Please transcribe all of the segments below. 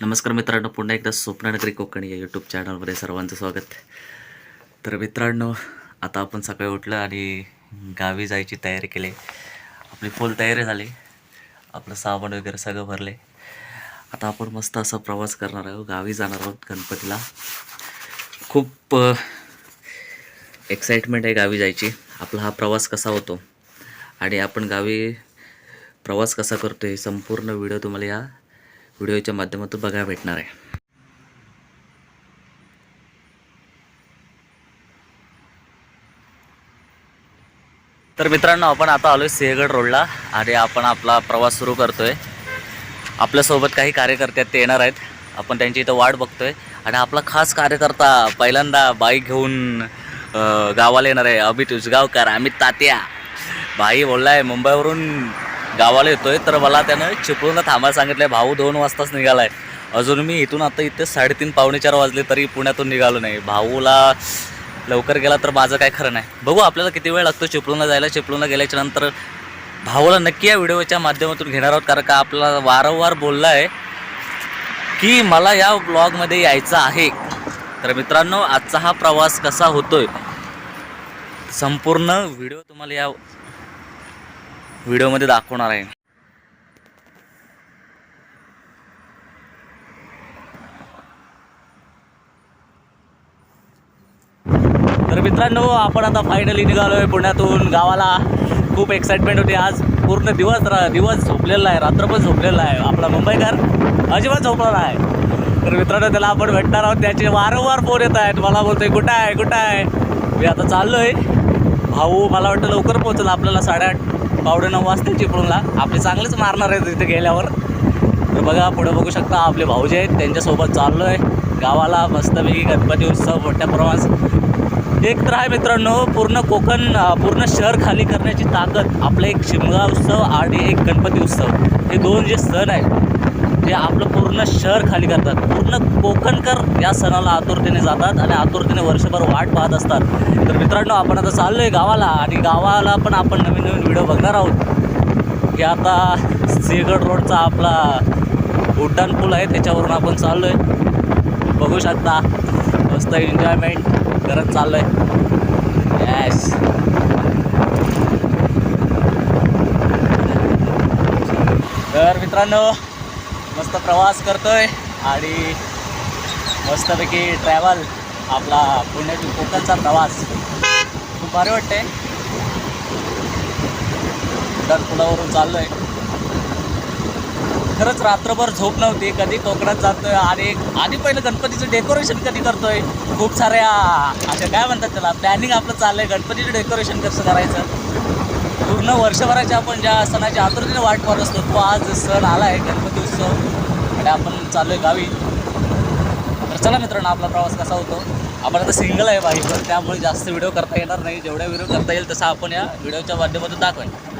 नमस्कार मित्रांनो पुन्हा एकदा स्वप्ननगरी कोकणी या यूट्यूब चॅनलमध्ये सर्वांचं स्वागत. तर मित्रांनो आता आपण सकाळी उठलं आणि गावी जायची तयारी केली. आपली फुल तयारी झाली. आपलं सामान वगैरे सगळं भरले. आता आपण मस्त असा प्रवास करणार आहोत. गावी जाणार आहोत गणपतीला. खूप एक्साइटमेंट आहे गावी जायची. आपला हा प्रवास कसा होतो आणि आपण गावी प्रवास कसा करतो हे संपूर्ण व्हिडिओ तुम्हाला या व्हिडिओच्या माध्यमातून बघायला भेटणार आहे. तर मित्रांनो आपण आता आलोय सिंहगड रोडला आणि आपण आपला प्रवास सुरू करतोय. आपल्यासोबत काही कार्यकर्ते ते येणार आहेत. आपण त्यांची इथं वाट बघतोय. आणि आपला खास कार्यकर्ता पहिल्यांदा बाईक घेऊन गावाला येणार आहे. अमित उसगावकर अमित तात्या. भाई बोललाय मुंबईवरून गावाला येतोय तर मला त्यानं चिपळूणला थांबायला सांगितलं आहे भाऊ दोन वाजताच निघालाय. अजून मी इथून आता इथे साडेतीन पावणे चार वाजले तरी पुण्यातून निघालो नाही. भाऊला लवकर गेला तर माझं काय खरं नाही. बघू आपल्याला किती वेळ लागतो चिपळूणला जायला. चिपळूणला गेल्याच्यानंतर भाऊला नक्की या व्हिडिओच्या माध्यमातून घेणार आहोत कारण का आपला वारंवार बोलला आहे की मला या ब्लॉगमध्ये यायचं आहे. तर मित्रांनो आजचा हा प्रवास कसा होतोय? संपूर्ण व्हिडिओ तुम्हाला या व्हिडिओमध्ये दाखवणार आहे. तर मित्रांनो आपण आता फायनली निघालोय पुण्यातून. गावाला खूप एक्साइटमेंट होती आज. पूर्ण दिवस रा दिवस झोपलेला आहे. रात्र पण झोपलेला आहे. आपला मुंबईकर अजिबात झोपला आहे तर मित्रांनो त्याला आपण भेटणार आहोत. त्याचे वारंवार फोन येत आहेत. मला बोलतोय कुठं आहे? कुठं आहे? मी आता चाललोय. भाऊ मला वाटतं लवकर पोहोचला. आपल्याला साडेआठ पावणे नऊ वाजता चिपळूणला. आपले चांगलेच मारणार आहेत तिथे गेल्यावर. तर बघा पुढे बघू शकता आपले भाऊजी आहेत. त्यांच्यासोबत चाललो आहे गावाला मस्तपैकी गणपती उत्सव मोठ्या प्रमाणात. एक तर आहे मित्रांनो पूर्ण कोकण पूर्ण शहर खाली करण्याची ताकद. आपलं एक शिमगा उत्सव आणि एक गणपती उत्सव. हे दोन जे सण आहेत जे आपलं पूर्ण शहर खाली करतात. पूर्ण कोकणकर या सणाला आतुरतेने जातात आणि आतुरतेने वर्षभर वाट पाहत असतात. तर मित्रांनो आपण आता चाललो आहे गावाला आणि गावाला पण आपण नवीन नवीन व्हिडिओ बघणार आहोत. की आता सिंहगड रोडचा आपला उड्डाण पूल आहे त्याच्यावरून आपण चाललो आहे बघू शकता मस्त एन्जॉयमेंट करत चाललो आहे यॅस तर मित्रांनो मस्त प्रवास करतोय आणि मस्तपैकी ट्रॅव्हल आपला पुण्यातून कोकणचा प्रवास. खूप भारी वाटते तर पुलावरून चाललोय. खरंच रात्रभर झोप नव्हती कधी कोकणात जातोय आणि आधी पहिलं गणपतीचं डेकोरेशन कधी करतोय? खूप साऱ्या अशा काय म्हणतात त्याला प्लॅनिंग आपलं चाललंय गणपतीचं डेकोरेशन कसं करायचं? पूर्ण वर्षभराच्या आपण ज्या सणाच्या आतुरतेने वाट पाहत असतो तो आज सण आला आहे गणपती उत्सव. आणि आपण चाललो आहे गावी. तर चला मित्रांनो आपला प्रवास कसा होतो? आपण आता सिंगल आहे बाईकवर त्यामुळे जास्त व्हिडिओ करता येणार नाही. जेवढ्या व्हिडिओ करता येईल तसा आपण या व्हिडिओच्या माध्यमातून दाखवायला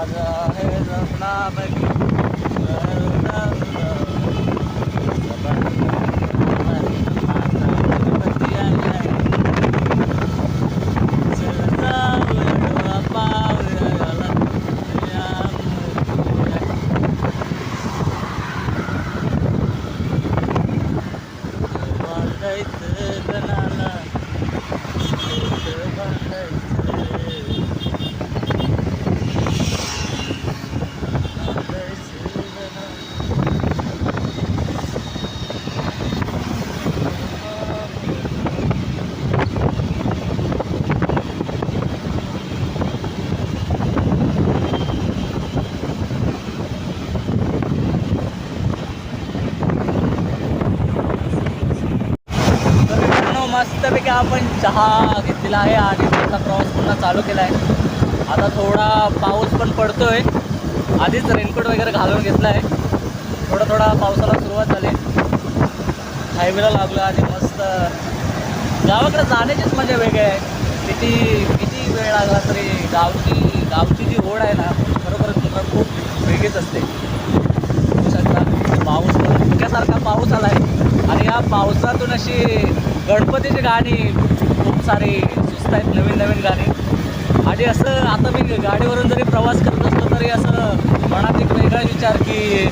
आज आहे रत्ना मस्तपैकी आपण चहा घेतलेला आहे आणि त्याचा प्रवास पुन्हा चालू केला आहे. आता थोडा पाऊस पण पडतो आहे आधीच रेनकोट वगैरे घालून घेतला आहे थोडा थोडा पावसाला सुरुवात झाली. हायवेला लागलं आणि मस्त. गावाकडे जाण्याचीच मजा वेगळी आहे. किती किती वेळ लागला तरी गावची गावची जी ओढ आहे ना खरोखरच मला खूप वेगळीच असते. पाऊस पण इतक्यासारखा पाऊस आला आहे आणि या पावसातून अशी गणपतीची गाणी खूप सारी सुचत आहेत नवीन नवीन गाणी. आणि असं आता मी गाडीवरून जरी प्रवास करत असलो तरी असं मनात एक वेगळा विचार की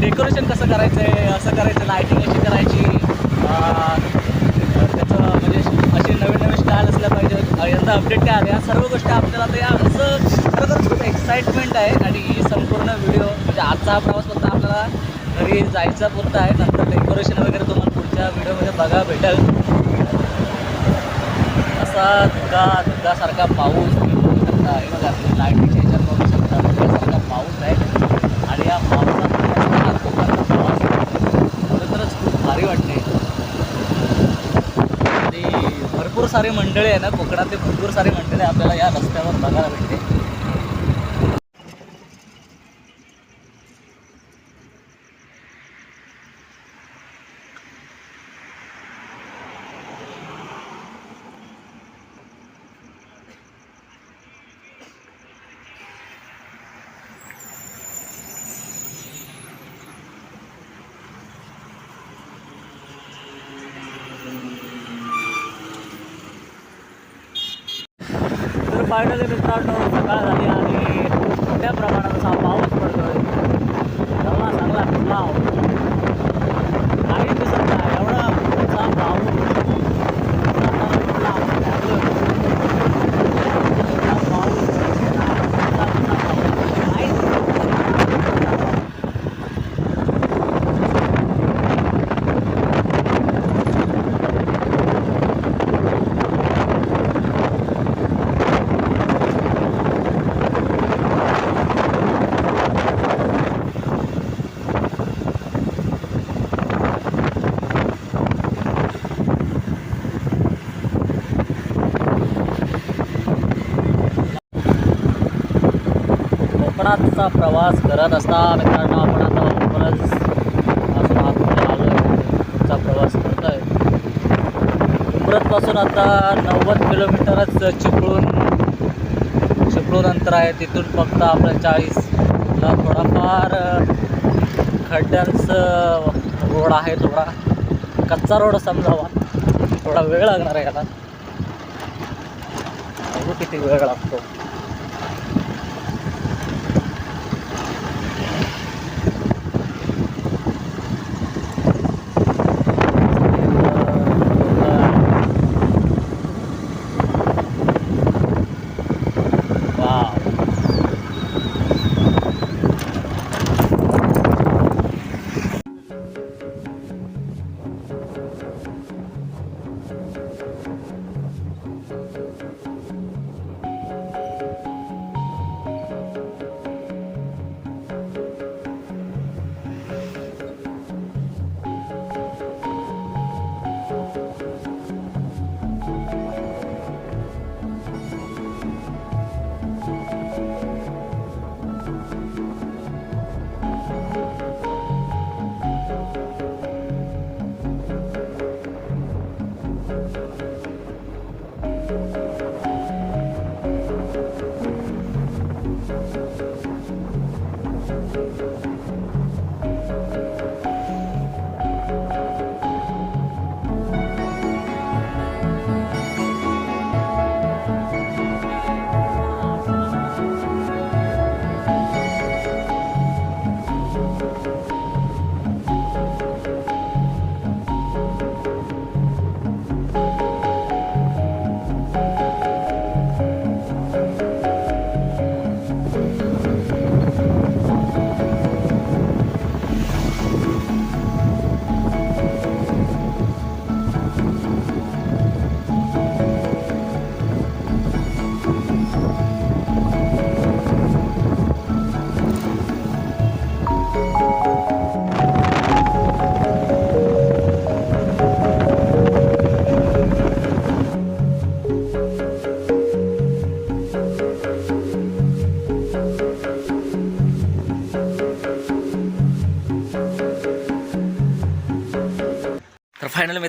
डेकोरेशन कसं करायचं आहे असं करायचं लायटिंग कशी करायची? त्याचं म्हणजे असे नवीन नवीन स्टाईल असल्या पाहिजे यंदा अपडेट काय आले या सर्व गोष्टी आपल्याला आता या असं तर खूप एक्साइटमेंट आहे. आणि ही संपूर्ण व्हिडिओ म्हणजे आजचा हा प्रवास फक्त आपल्याला घरी जायचा पुरता आहे नंतर डेकोरेशन वगैरे तुम्हाला पुढच्या व्हिडिओमध्ये बघा भेटेल. असा धुका धुकासारखा पाऊस तुम्ही बघू शकता. हे बघा लाईटीच्या ह्याच्यात बघू शकता. धुकासारखा पाऊस आहे. आणि या पावसात हा धुकाचा प्रवास खरोखरच खूप भारी वाटते. आणि भरपूर सारी मंडळी आहे ना कोकणातले भरपूर सारे मंडळी आपल्याला या रस्त्यावर बघायला भेटते. तर फायनली मित्रांनो सकाळ झाली आणि मोठ्या प्रमाणात असा पाऊस पडतोय एवढा चांगला भिजला काही दिसत नाही एवढा मोठा पाऊस जाताना कुठला आपण लागलोय. एवढा पाऊस एवढा मोठा मोठा पाऊस. काहीच दिसत नाही. कोकणाचा प्रवास करत असता मित्रांनो आपण आता लवकरच अजून आतमध्ये आलो आहे पुढचा प्रवास करत आहे उमरतपासून आता नव्वद किलोमीटरच चिपळूण चिपळूण अंतर आहे. तिथून फक्त आपलं चाळीसला थोडाफार खड्ड्यांचं रोड आहे. थोडा कच्चा रोड समजावा. थोडा वेळ लागणार आहे याला. किती वेळ लागतो.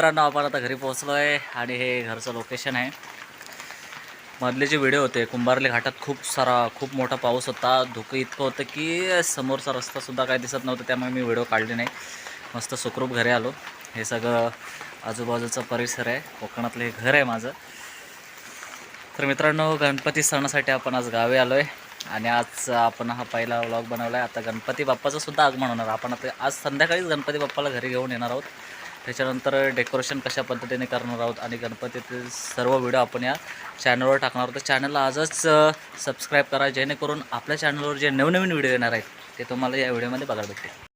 मित्रांनो आपण आता घरी पोहोचलो आहे आणि हे घरचं लोकेशन आहे. मधले जे व्हिडिओ होते कुंभारले घाटात खूप सारा खूप मोठा पाऊस होता. धुकं इतकं होतं की समोरचा रस्तासुद्धा काय दिसत नव्हतं त्यामुळे मी व्हिडिओ काढले नाही. मस्त सुखरूप घरी आलो. हे सगळं आजूबाजूचा परिसर आहे. कोकणातलं हे घर आहे माझं. तर मित्रांनो गणपती सणासाठी आपण आज गावी आलो आहे आणि आज आपण हा पहिला व्लॉग बनवला आहे आता गणपती बाप्पाचं सुद्धा आगमन होणार. आपण आता आज संध्याकाळीच गणपती बाप्पाला घरी घेऊन येणार आहोत. त्याच्यानंतर डेकोरेशन कशा पद्धतीने करणार आहोत आणि गणपतीतील सर्व व्हिडिओ आपण या चॅनलवर टाकणार आहोत. तर चॅनलला आजच सबस्क्राईब करा जेणेकरून आपल्या चॅनलवर जे नवनवीन व्हिडिओ येणार आहेत ते तुम्हाला या व्हिडिओमध्ये बघायला भेटतील.